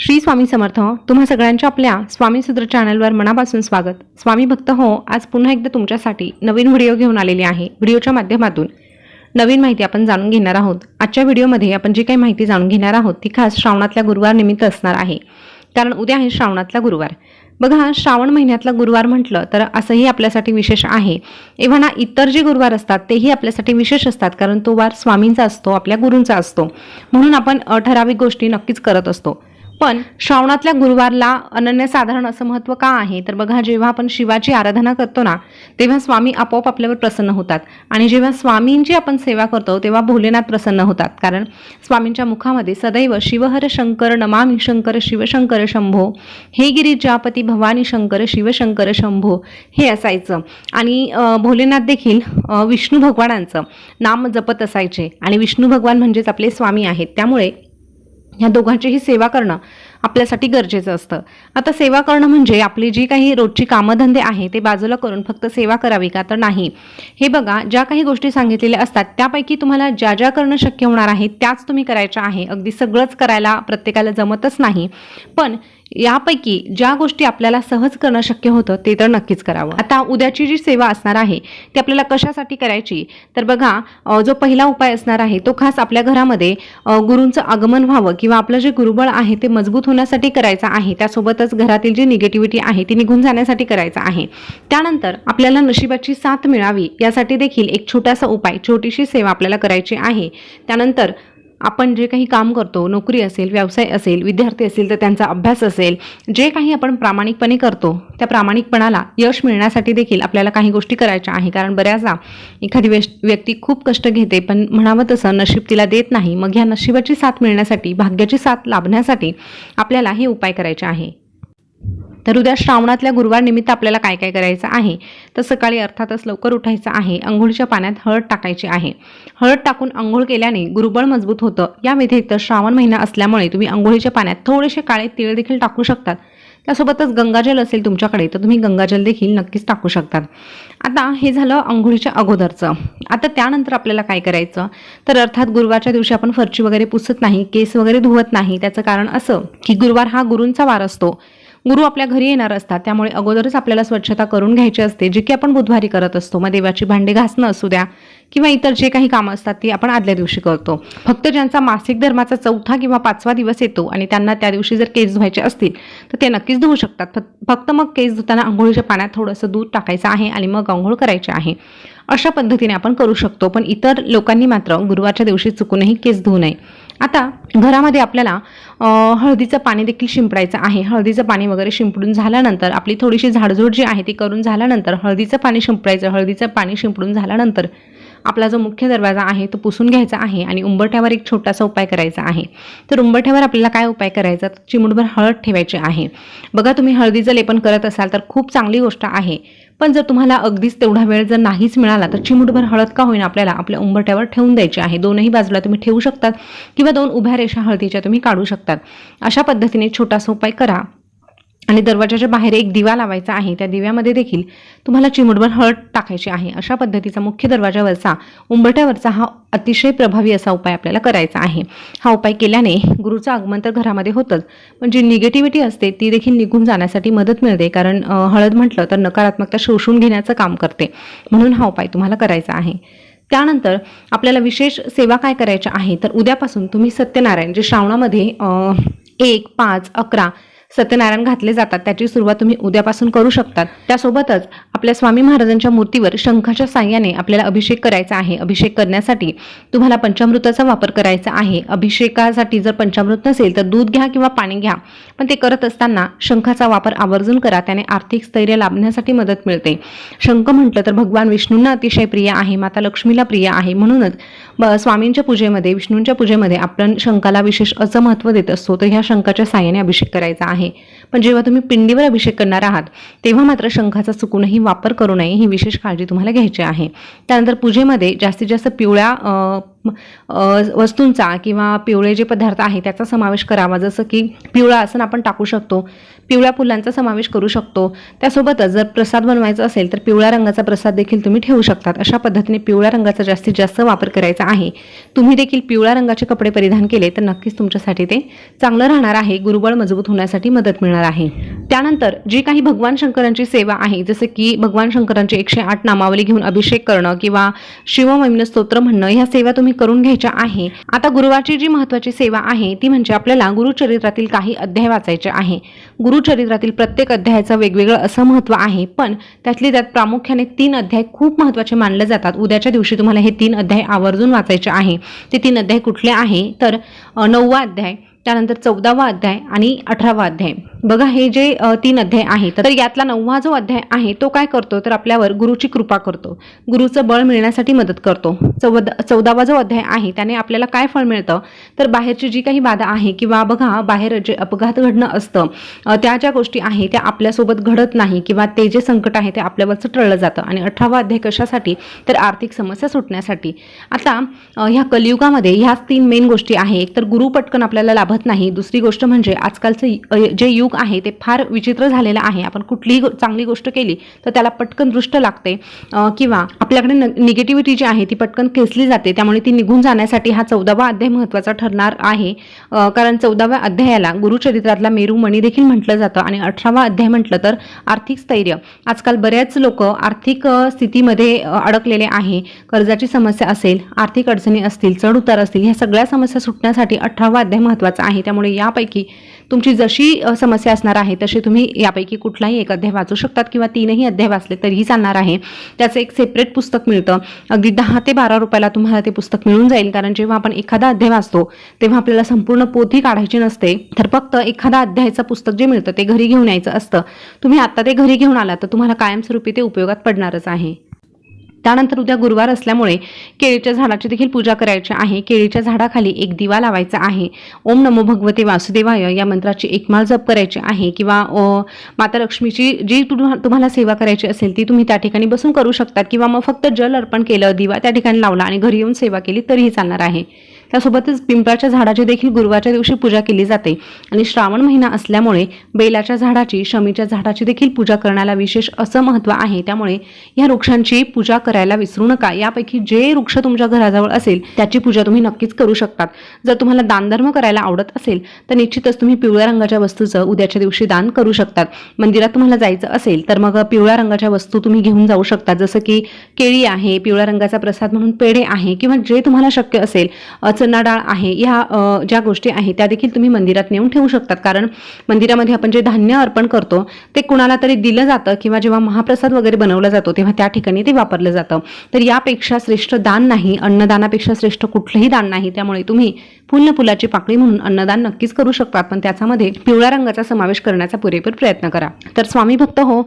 श्री स्वामी समर्थ तुम्हा सगळ्यांच्या आपल्या स्वामी सूत्र चॅनलवर मनापासून स्वागत. स्वामी भक्त हो आज पुन्हा एकदा तुमच्यासाठी नवीन व्हिडिओ घेऊन आलेले आहे. व्हिडिओच्या माध्यमातून नवीन माहिती आपण जाणून घेणार आहोत. आजच्या व्हिडिओमध्ये आपण जी काही माहिती जाणून घेणार आहोत ती खास श्रावणातल्या गुरुवार निमित्त असणार आहे. कारण उद्या आहे श्रावणातला गुरुवार. बघा श्रावण महिन्यातला गुरुवार म्हटलं तर असंही आपल्यासाठी विशेष आहे. एव्हा ना इतर जे गुरुवार असतात तेही आपल्यासाठी विशेष असतात कारण तो वार स्वामींचा असतो आपल्या गुरूंचा असतो. म्हणून आपण ठराविक गोष्टी नक्कीच करत असतो. पण श्रावणातल्या गुरुवारला अनन्यसाधारण असं महत्त्व का आहे? तर बघा जेव्हा आपण शिवाची आराधना करतो ना तेव्हा स्वामी आपोआप आपल्यावर प्रसन्न होतात. आणि जेव्हा स्वामींची आपण सेवा करतो तेव्हा भोलेनाथ प्रसन्न होतात. कारण स्वामींच्या मुखामध्ये सदैव शिवहर शंकर नमामि शंकर शिवशंकर शंभो हे गिरिजापती भवानी शंकर शिवशंकर शंभो हे असायचं. आणि भोलेनाथ देखील विष्णू भगवानांचं नाम जपत असायचे. आणि विष्णू भगवान म्हणजेच आपले स्वामी आहेत. त्यामुळे ह्या दोघांचीही सेवा करणं आपल्यासाठी गरजेचं असतं. आता सेवा करणं म्हणजे आपली जी काही रोजची कामधंदे आहे ते बाजूला करून फक्त सेवा करावी का तर नाही. हे बघा ज्या काही गोष्टी सांगितलेल्या असतात त्यापैकी तुम्हाला ज्या ज्या करणं शक्य होणार आहे त्याच तुम्ही करायच्या आहे. अगदी सगळंच करायला प्रत्येकाला जमतच नाही. पण यापैकी ज्या गोष्टी आपल्याला सहज करणं शक्य होतं ते तर नक्कीच करावं. आता उद्याची जी सेवा असणार आहे ती आपल्याला कशासाठी करायची? तर बघा जो पहिला उपाय असणार आहे तो खास आपल्या घरामध्ये गुरूंचं आगमन व्हावं किंवा आपलं जे गुरुबळ आहे ते मजबूत होण्यासाठी करायचं आहे. त्यासोबतच घरातील जी निगेटिव्हिटी आहे ती निघून जाण्यासाठी करायचं आहे. त्यानंतर आपल्याला नशिबाची साथ मिळावी यासाठी देखील एक छोटासा उपाय छोटीशी सेवा आपल्याला करायची आहे. त्यानंतर आपण जे काही काम करतो नोकरी असेल व्यवसाय असेल विद्यार्थी असेल तर त्यांचा अभ्यास असेल जे काही आपण प्रामाणिकपणे करतो त्या प्रामाणिकपणाला यश मिळण्यासाठी देखील आपल्याला काही गोष्टी करायच्या आहे. कारण बऱ्याचदा एखादी व्यक्ती खूप कष्ट घेते पण म्हणावं तसं नशीब तिला देत नाही. मग ह्या नशिबाची साथ मिळण्यासाठी भाग्याची साथ लाभण्यासाठी आपल्याला हे उपाय करायचे आहे. तर उद्या श्रावणातल्या गुरुवार निमित्त आपल्याला काय काय करायचं आहे? तर सकाळी अर्थातच लवकर उठायचं आहे. अंघोळीच्या पाण्यात हळद टाकायची आहे. हळद टाकून अंघोळ केल्याने गुरुबळ मजबूत होतं. या व्यतिरिक्त श्रावण महिना असल्यामुळे तुम्ही अंघोळीच्या पाण्यात थोडेसे काळे तीळ देखील टाकू शकतात. त्यासोबतच गंगाजल असेल तुमच्याकडे तर तुम्ही गंगाजल देखील नक्कीच टाकू शकतात. आता हे झालं अंघोळीच्या अगोदरचं. आता त्यानंतर आपल्याला काय करायचं? तर अर्थात गुरुवारच्या दिवशी आपण फरची वगैरे पुसत नाही केस वगैरे धुवत नाही. त्याचं कारण असं की गुरुवार हा गुरूंचा वार असतो. गुरु आपल्या घरी येणार असतात त्यामुळे अगोदरच आपल्याला स्वच्छता करून घ्यायची असते. जी की आपण बुधवारी करत असतो. मग देवाची भांडी घासणं असू द्या किंवा इतर जे काही कामं असतात ती आपण आदल्या दिवशी करतो. फक्त ज्यांचा मासिक धर्माचा चौथा किंवा पाचवा दिवस येतो आणि त्यांना त्या दिवशी जर केस धुवायचे असतील तर ते नक्कीच धुवू शकतात. फक्त- फक्त मग केस धुताना आंघोळीच्या पाण्यात थोडंसं दूध टाकायचं आहे आणि मग आंघोळ करायची आहे. अशा पद्धतीने आपण करू शकतो. पण इतर लोकांनी मात्र गुरुवारच्या दिवशी चुकूनही केस धुवू नये. आता घरामध्ये आपल्याला हळदीचं पाणी देखील शिंपडायचं आहे. हळदीचं पाणी वगैरे शिंपडून झाल्यानंतर आपली थोडीशी झाडझूड जी आहे ती करून झाल्यानंतर हळदीचं पाणी शिंपडायचं. हळदीचं पाणी शिंपडून झाल्यानंतर आपला जो मुख्य दरवाजा आहे तो पुसून घ्यायचा आहे आणि उंबरठ्यावर एक छोटासा उपाय करायचा आहे. तर उंबरठ्यावर आपल्याला काय उपाय करायचा? तर चिमुटभर हळद ठेवायची आहे. बघा तुम्ही हळदीचं लेपन करत असाल तर खूप चांगली गोष्ट आहे. पण जर तुम्हाला अगदीच तेवढा वेळ जर नाहीच मिळाला तर चिमुटभर हळद का होईना आपल्याला आपल्या उंबरठ्यावर ठेवून द्यायची आहे. दोनही बाजूला तुम्ही ठेवू शकतात किंवा दोन उभ्या रेषा हळदीच्या तुम्ही काढू शकतात. अशा पद्धतीने छोटासा उपाय करा. आणि दरवाजाच्या बाहेर एक दिवा लावायचा आहे. त्या दिव्यामध्ये देखील तुम्हाला चिमुटभर हळद टाकायची आहे. अशा पद्धतीचा मुख्य दरवाजावरचा उंबरट्यावरचा हा अतिशय प्रभावी असा उपाय आपल्याला करायचा आहे. हा उपाय केल्याने गुरुचं आगमन तर घरामध्ये होतंच पण जी निगेटिव्हिटी असते ती देखील निघून जाण्यासाठी मदत मिळते. कारण हळद म्हटलं तर नकारात्मकता शोषून घेण्याचं काम करते. म्हणून हा उपाय तुम्हाला करायचा आहे. त्यानंतर आपल्याला विशेष सेवा काय करायच्या आहे? तर उद्यापासून तुम्ही सत्यनारायण जे श्रावणामध्ये एक पाच अकरा सत्यनारायण घातले जातात त्याची सुरुवात तुम्ही उद्यापासून करू शकतात. त्यासोबतच आपल्या स्वामी महाराजांच्या मूर्तीवर शंखाच्या साह्याने आपल्याला अभिषेक करायचा आहे. अभिषेक करण्यासाठी तुम्हाला पंचामृताचा वापर करायचा आहे. अभिषेकासाठी जर पंचामृत नसेल तर दूध घ्या किंवा पाणी घ्या. पण ते करत असताना शंखाचा वापर आवर्जून करा. त्याने आर्थिक स्थैर्य लाभण्यासाठी मदत मिळते. शंख म्हटलं तर भगवान विष्णूंना अतिशय प्रिय आहे माता लक्ष्मीला प्रिय आहे. म्हणूनच ब- स्वामींच्या पूजेमध्ये विष्णूंच्या पूजेमध्ये आपण शंखाला विशेष असं महत्त्व देत असतो. तर ह्या शंखाच्या साह्याने अभिषेक करायचा आहे. पण जेव्हा तुम्ही पिंडीवर अभिषेक करणार आहात तेव्हा मात्र शंखाचा चुकूनही वापर करू नये ही विशेष काळजी तुम्हाला घ्यायची आहे. त्यानंतर पूजेमध्ये जास्तीत जास्त पिवळ्या वस्तूंचा किंवा पिवळे जे पदार्थ आहे त्याचा समावेश करावा. जसं की पिवळा आसन आपण टाकू शकतो पिवळ्या फुलांचा समावेश करू शकतो. त्यासोबतच जर प्रसाद बनवायचा असेल तर पिवळ्या रंगाचा प्रसाद देखील तुम्ही ठेवू शकतात. अशा पद्धतीने पिवळ्या रंगाचा जास्तीत जास्त वापर करायचा आहे. तुम्ही देखील पिवळ्या रंगाचे कपडे परिधान केले तर नक्कीच तुमच्यासाठी ते चांगलं राहणार आहे. गुरुबळ मजबूत होण्यासाठी मदत मिळणार आहे? त्यानंतर जी काही भगवान शंकरांची सेवा आहे जसं की भगवान शंकरांची एकशे आठ नामावली घेऊन अभिषेक करणं किंवा शिवमहिम्न स्तोत्र म्हणणं ह्या सेवा तुम्ही करून घ्यायच्या आहे. आता गुरुवारची जी महत्त्वाची सेवा आहे ती म्हणजे आपल्याला गुरुचरित्रातील काही अध्याय वाचायचे आहे. गुरुचरित्रातील प्रत्येक अध्यायाचं वेगवेगळं असं महत्त्व आहे पण त्यातली त्यात प्रामुख्याने तीन अध्याय खूप महत्त्वाचे मानले जातात. उद्याच्या दिवशी तुम्हाला हे तीन अध्याय आवर्जून वाचायचे आहे. ते तीन अध्याय कुठले आहे? तर नववा अध्याय. त्यानंतर चौदावा अध्याय आणि अठरावा अध्याय. बघा हे जे तीन अध्याय आहेत तर यातला नववा जो अध्याय आहे तो काय करतो? तर आपल्यावर गुरुची कृपा करतो. गुरुचं बळ मिळण्यासाठी मदत करतो. चौदा चौदावा जो अध्याय आहे त्याने आपल्याला काय फळ मिळतं? तर बाहेरची जी काही बाधा आहे किंवा बघा बाहेर जे अपघात घडणं असतं त्या ज्या गोष्टी आहे त्या आपल्यासोबत घडत नाही किंवा ते जे संकट आहे ते आपल्यावरचं टळलं जातं. आणि अठरावा अध्याय कशासाठी? तर आर्थिक समस्या सुटण्यासाठी. आता ह्या कलियुगामध्ये ह्याच तीन मेन गोष्टी आहे एक तर गुरु पटकन आपल्याला लाभत नाही. दुसरी गोष्ट म्हणजे आजकालचं जे युग आहे ते फार विचित्र झालेलं आहे. आपण कुठलीही चांगली गोष्ट केली तर त्याला पटकन दृष्ट लागते. किंवा आपल्याकडे निगेटिव्हिटी जी आहे ती पटकन खेचली जाते. त्यामुळे ती निघून जाण्यासाठी हा चौदावा अध्याय महत्त्वाचा ठरणार आहे. कारण चौदाव्या अध्यायाला गुरुचरित्रातला मेरू मणी देखील म्हटलं जातं आणि अठरावा अध्याय म्हटलं तर आर्थिक स्थैर्य. आजकाल बऱ्याच लोक आर्थिक स्थितीमध्ये अडकलेले आहे. कर्जाची समस्या असेल आर्थिक अडचणी असतील चढ उतार असतील ह्या सगळ्या समस्या सुटण्यासाठी अठरावा अध्याय महत्त्वाचा आहे. त्यामुळे यापैकी तुमची जशी समस्या असणार आहे तशी तुम्ही यापैकी कुठलाही एक अध्याय वाचू शकतात किंवा तीनही अध्याय वाचले तरीही चालणार आहे. त्याचं एक सेपरेट पुस्तक मिळतं. अगदी दहा ते बारा रुपयाला तुम्हाला ते पुस्तक मिळून जाईल. कारण जेव्हा आपण एखादा अध्याय वाचतो तेव्हा आपल्याला संपूर्ण पोथी काढायची नसते. तर फक्त एखादा अध्यायाचं पुस्तक जे मिळतं ते घरी घेऊन यायचं असतं. तुम्ही आता ते घरी घेऊन आलात तर तुम्हाला कायमस्वरूपी ते उपयोगात पडणारच आहे. त्यानंतर उद्या गुरुवार असल्यामुळे केळीच्या झाडाची देखील पूजा करायची आहे. केळीच्या झाडाखाली एक दिवा लावायचा आहे. ओम नमो भगवते वासुदेवाय या मंत्राची एक माळ जप करायची आहे किंवा माता लक्ष्मीची जी तुम्हा तुम्हाला सेवा करायची असेल ती तुम्ही त्या ठिकाणी बसून करू शकतात किंवा मग फक्त जल अर्पण केलं दिवा त्या ठिकाणी लावला आणि घरी येऊन सेवा केली तरीही चालणार आहे. त्यासोबतच पिंपळाच्या झाडाची देखील गुरुवारच्या दिवशी पूजा केली जाते. आणि श्रावण महिना असल्यामुळे बेलाच्या झाडाची शमीच्या झाडाची देखील पूजा करण्याला विशेष असं महत्त्व आहे. त्यामुळे या वृक्षांची पूजा करायला विसरू नका. यापैकी जे वृक्ष तुमच्या घराजवळ असेल त्याची पूजा तुम्ही नक्कीच करू शकतात. जर तुम्हाला दानधर्म करायला आवडत असेल तर निश्चितच तुम्ही पिवळ्या रंगाच्या वस्तूचं उद्याच्या दिवशी दान करू शकतात. मंदिरात तुम्हाला जायचं असेल तर मग पिवळ्या रंगाच्या वस्तू तुम्ही घेऊन जाऊ शकता. जसं की केळी आहे पिवळ्या रंगाचा प्रसाद म्हणून पेढे आहे किंवा जे तुम्हाला शक्य असेल चना डाळ आहे ह्या ज्या गोष्टी आहेत त्या देखील तुम्ही मंदिरात नेऊन ठेवू शकतात. कारण मंदिरामध्ये आपण जे धान्य अर्पण करतो ते कुणाला तरी दिलं जातं किंवा जेव्हा महाप्रसाद वगैरे बनवला जातो तेव्हा त्या ठिकाणी ते वापरलं जातं. तर यापेक्षा श्रेष्ठ दान नाही अन्नदानापेक्षा श्रेष्ठ कुठलंही दान नाही. त्यामुळे तुम्ही फुल्ल फुलाची पाकळी म्हणून अन्नदान नक्कीच करू शकता. पण त्याच्यामध्ये पिवळ्या रंगाचा समावेश करण्याचा पुरेपूर प्रयत्न करा. तर स्वामी भक्त हो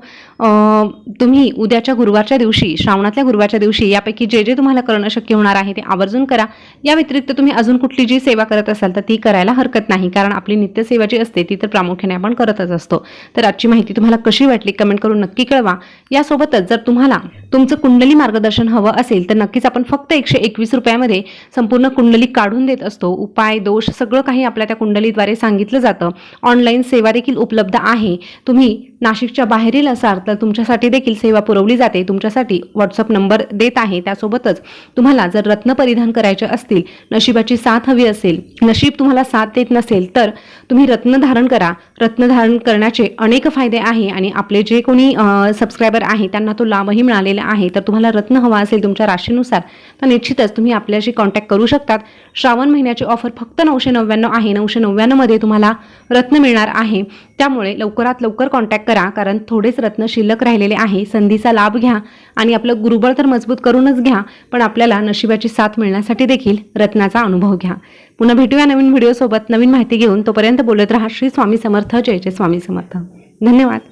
तुम्ही उद्याच्या गुरुवारच्या दिवशी श्रावणातल्या गुरुवारच्या दिवशी यापैकी जे जे तुम्हाला करणं शक्य होणार आहे ते आवर्जून करा. या व्यतिरिक्त तुम्ही अजून कुठली जी सेवा करत असाल तर ती करायला हरकत नाही. कारण आपली नित्यसेवा जी असते ती तर प्रामुख्याने आपण करतच असतो. तर आजची माहिती तुम्हाला कशी वाटली कमेंट करून नक्की कळवा. यासोबतच जर तुम्हाला तुमचं कुंडली मार्गदर्शन हवं असेल तर नक्कीच आपण फक्त एकशे एकवीस रुपयामध्ये संपूर्ण कुंडली काढून देत असतो. उपाय दोष सगळं काही आपल्या त्या कुंडलीद्वारे सांगितलं जातं. ऑनलाईन सेवा देखील उपलब्ध आहे. तुम्ही नाशिकच्या बाहेरील असाल तर तुमच्यासाठी देखील सेवा पुरवली जाते. तुमच्यासाठी व्हॉट्सअप नंबर देत आहे. त्यासोबतच तुम्हाला जर रत्न परिधान करायचे असतील नशिबाची साथ हवी असेल नशीब तुम्हाला साथ देत नसेल तर तुम्ही रत्न धारण करा. रत्न धारण करण्याचे अनेक फायदे आहे आणि आपले जे कोणी सबस्क्रायबर आहे त्यांना तो लाभही मिळालेला आहे तर तुम्हाला रत्न हवा असेल तुमच्या राशीनुसार तर निश्चितच तुम्ही आपल्याशी कॉन्टॅक्ट करू शकतात. श्रावण महिन्याची ऑफर फक्त नऊशे नव्याण्णव आहे. नऊशे नव्याण्णवमध्ये तुम्हाला रत्न मिळणार आहे. त्यामुळे लवकरात लवकर कॉन्टॅक्ट करा कारण थोडेच रत्न शिल्लक राहिलेले आहे. संधीचा लाभ घ्या आणि आपलं गुरुबळ तर मजबूत करूनच घ्या पण आपल्याला नशिबाची साथ मिळण्यासाठी देखील रत्नाचा अनुभव घ्या. पुन्हा भेटूया नवीन व्हिडिओसोबत नवीन माहिती घेऊन तोपर्यंत बोलत राहा. श्री स्वामी समर्थ. जय जय स्वामी समर्थ. धन्यवाद.